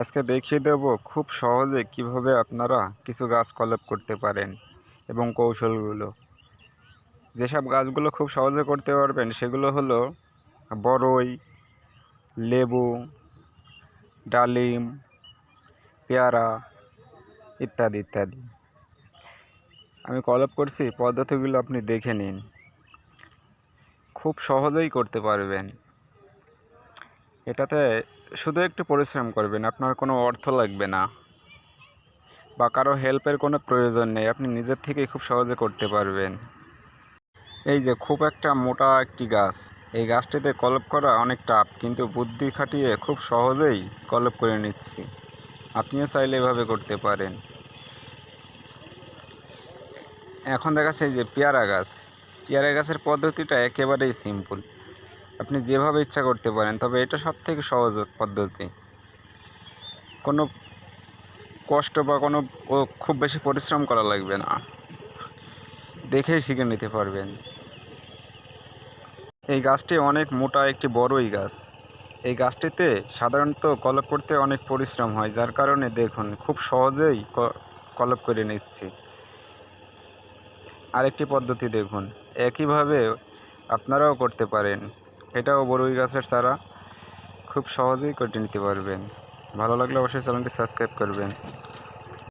আজকে দেখিয়ে দেব খুব সহজে কীভাবে আপনারা কিছু গাছ কলপ করতে পারেন এবং কৌশলগুলো। যেসব গাছগুলো খুব সহজে করতে পারবেন সেগুলো হলো বরই, লেবু, ডালিম, পেয়ারা ইত্যাদি ইত্যাদি। আমি কলপ করছি, পদ্ধতিগুলো আপনি দেখে নিন। খুব সহজেই করতে পারবেন। এটাতে শুধু একটু পরিশ্রম করবেন, আপনার কোনো অর্থ লাগবে না বা কারও হেল্পের কোনো প্রয়োজন নেই, আপনি নিজের থেকেই খুব সহজে করতে পারবেন। এই যে খুব একটা মোটা একটি গাছ, এই গাছটিতে কলপ করা অনেক টাফ কিন্তু বুদ্ধি খাটিয়ে খুব সহজেই কলপ করে নিচ্ছি। আপনিও চাইলে এভাবে করতে পারেন। এখন দেখাচ্ছে এই যে পেয়ারা গাছ, পেয়ারা গাছের পদ্ধতিটা একেবারেই সিম্পল আপনি যেভাবে ইচ্ছা করতে পারেন, তবে এটা সব থেকে সহজ পদ্ধতি। কোনো কষ্ট বা কোনো খুব বেশি পরিশ্রম করা লাগবে না। দেখেই শিখে নিতে পারবেন। এই গাছটি অনেক মোটা, একটি বড়ই গাছ। এই গাছটিতে সাধারণত কলপ করতে অনেক পরিশ্রম হয়, যার কারণে দেখুন, খুব সহজেই কলপ করে নিচ্ছি। আরেকটি পদ্ধতি দেখুন, একইভাবে আপনারাও করতে পারেন। এটাও বরুই গাছের চারা। খুব সহজেই কেটে নিতে পারবেন। ভালো লাগলে অবশ্যই চ্যানেলটি সাবস্ক্রাইব করবেন।